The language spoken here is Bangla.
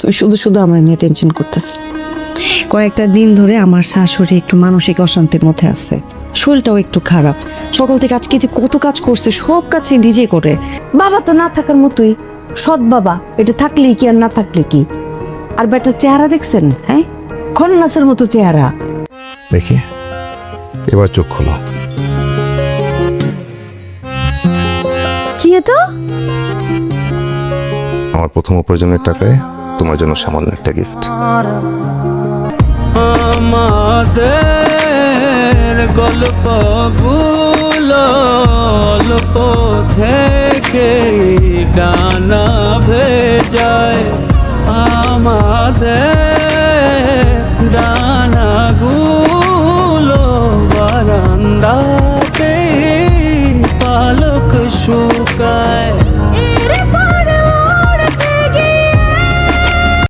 তুমি শুধু শুধু আমার নিয়ে টেনশন করতেছ। কয়েকটা দিন ধরে আমার শাশুড়ি একটু মানসিক অশান্তির মধ্যে আছে। শরীরটাও একটু খারাপ। সকাল থেকে আজকে যে কত কাজ করছে সব কাজ সে নিজে করে। বাবা তো না থাকার মতোই। সৎ বাবা এটা থাকলেই কি আর না থাকলে কি? আর বেটার চেহারা দেখছেন হ্যাঁ? খন্নাসের মতো চেহারা। দেখি এবার চোখ খোলো। কি এটা? আমার প্রথম উপার্জনের টাকায় তোমার জন্য সামান্য একটা গিফট আমাদের গল্প গল্প থেকে ডানা ভেজায়। আমাদের ডানা গুলো বারান্দাতে পালক শুকায়।